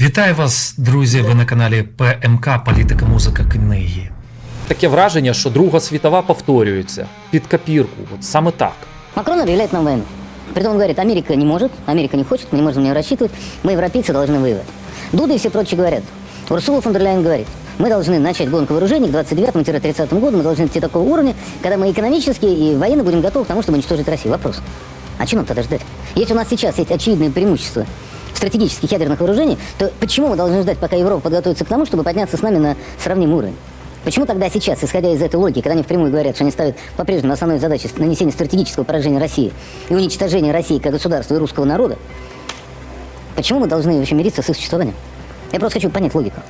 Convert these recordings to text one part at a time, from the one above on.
Вітаю вас, друзі! Ви на каналі ПМК Політика, музика, книги. Таке враження, що Друга світова повторюється під копірку. От саме так. Макрон объявляет нам войну. Притом он говорит, Америка не может, Америка не хочет, мы не можем на нее рассчитывать, мы, европейцы, должны воевать. Дуда и все прочие говорят. Урсула фон дер Ляйен говорит, мы должны начать гонку вооружений к 29-30 году, мы должны идти до такого уровня, когда мы экономически и военно будем готовы к тому, чтобы уничтожить Россию. Вопрос. А чем нам тогда ждать? Если у нас сейчас есть очевидные преимущества в стратегических ядерных вооружений, то почему мы должны ждать, пока Европа подготовится к тому, чтобы подняться с нами на сравнимый уровень? Почему тогда сейчас, исходя из этой логики, когда они впрямую говорят, что они ставят по-прежнему основной задачей нанесения стратегического поражения России и уничтожения России как государства и русского народа, почему мы должны вообще мириться с их существованием? Я просто хочу понять логику.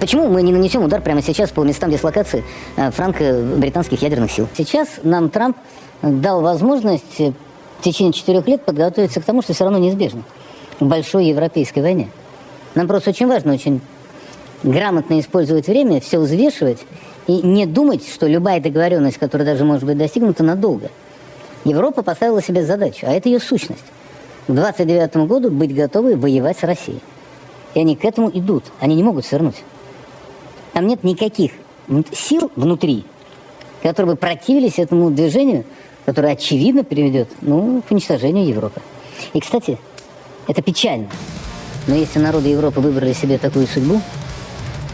Почему мы не нанесем удар прямо сейчас по местам дислокации э, франко-британских ядерных сил? Сейчас нам Трамп дал возможность э, в течение четырех лет подготовиться к тому, что все равно неизбежно. Большой европейской войне. Нам просто очень важно, очень грамотно использовать время, все взвешивать и не думать, что любая договоренность, которая даже может быть достигнута, надолго. Европа поставила себе задачу, а это ее сущность. К 29 году быть готовы воевать с Россией. И они к этому идут. Они не могут свернуть. Там нет никаких сил внутри, которые бы противились этому движению, которое очевидно приведет ну, к уничтожению Европы. И, кстати, это печально. Но если народы Европы выбрали себе такую судьбу,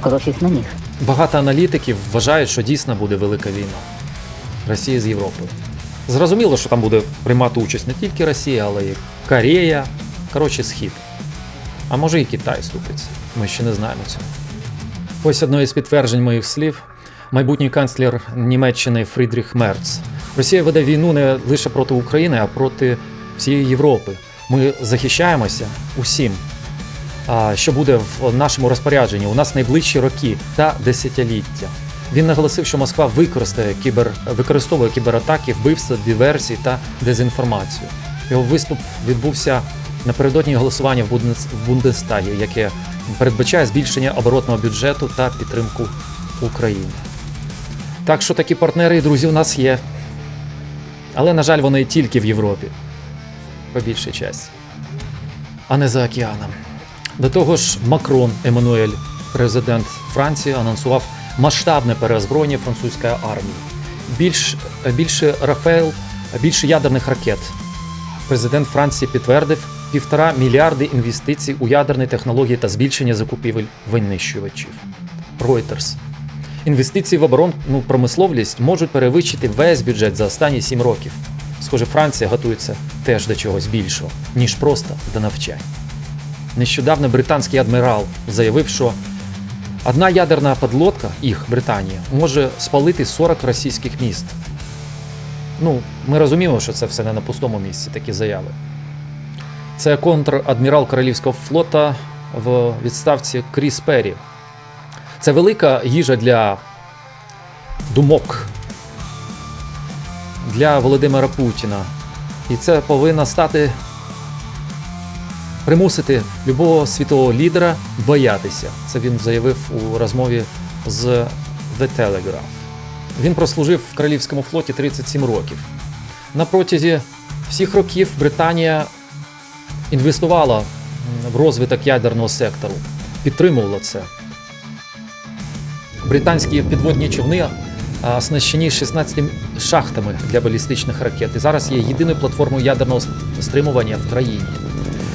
кровь их на них. Багато аналітиків вважають, що дійсно буде велика війна Росії з Європою. Зрозуміло, що там буде приймати участь не тільки Росія, але й Корея, коротше, Схід. А може і Китай ступиться. Ми ще не знаємо цього. Ось одне із підтверджень моїх слів. Майбутній канцлер Німеччини Фрідріх Мерц. Росія веде війну не лише проти України, а проти всієї Європи. Ми захищаємося усім, що буде в нашому розпорядженні у нас найближчі роки та десятиліття. Він наголосив, що Москва використає кібер, використовує кібератаки, вбивства, диверсії та дезінформацію. Його виступ відбувся напередодні голосування в Бундес- в Бундестагі, яке передбачає збільшення оборотного бюджету та підтримку України. Так що такі партнери і друзі у нас є. Але, на жаль, вони тільки в Європі. По більшій часті. А не за океаном. До того ж, Макрон Еммануель, президент Франції, анонсував масштабне переозброєння французької армії. Більш, більше Рафаел, більше ядерних ракет. Президент Франції підтвердив півтора мільярди інвестицій у ядерні технології та збільшення закупівель винищувачів. Reuters. Інвестиції в оборонну промисловість можуть перевищити весь бюджет за останні сім років. Схоже, Франція готується теж до чогось більшого, ніж просто до навчань. Нещодавно британський адмірал заявив, що одна ядерна подлодка, їх Британія, може спалити 40 російських міст. Ну, ми розуміємо, що це все не на пустому місці, такі заяви. Це контр-адмірал Королівського флота в відставці Кріс Перрі. Це велика їжа для думок для Володимира Путіна. І це повинно стати примусити любого світового лідера боятися. Це він заявив у розмові з The Telegraph. Він прослужив в Королівському флоті 37 років. На протязі всіх років Британія інвестувала в розвиток ядерного сектору, підтримувала це. Британські підводні човни оснащені 16 шахтами для балістичних ракет. І зараз є єдиною платформою ядерного стримування в країні.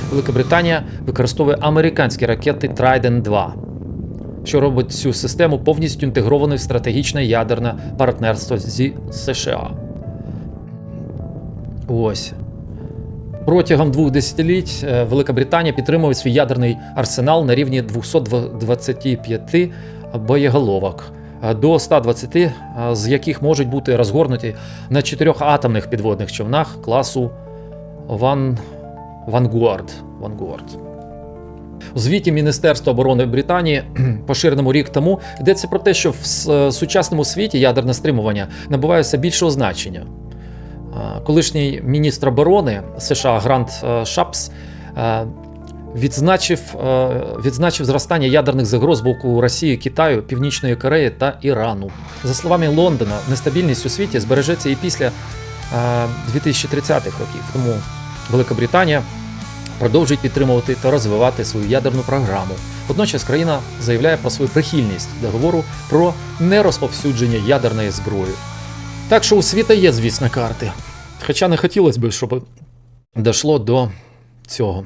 Велика Британія використовує американські ракети Trident 2, що робить цю систему повністю інтегрованою в стратегічне ядерне партнерство зі США. Ось. Протягом двох десятиліть е, Велика Британія підтримує свій ядерний арсенал на рівні 225 боєголовок до 120, е, з яких можуть бути розгорнуті на чотирьох атомних підводних човнах класу Ван... Vanguard. Vanguard. У звіті Міністерства оборони Британії, поширеному рік тому, йдеться про те, що в е, сучасному світі ядерне стримування набуває все більшого значення. Е, Колишній міністр оборони США Грант е, Шапс е, відзначив, е, відзначив зростання ядерних загроз боку Росії, Китаю, Північної Кореї та Ірану. За словами Лондона, нестабільність у світі збережеться і після е, 2030-х років. Тому Велика Британія продовжують підтримувати та розвивати свою ядерну програму. Водночас країна заявляє про свою прихильність договору про нерозповсюдження ядерної зброї. Так що у світа є, звісно, карти. Хоча не хотілося б, щоб дійшло до цього.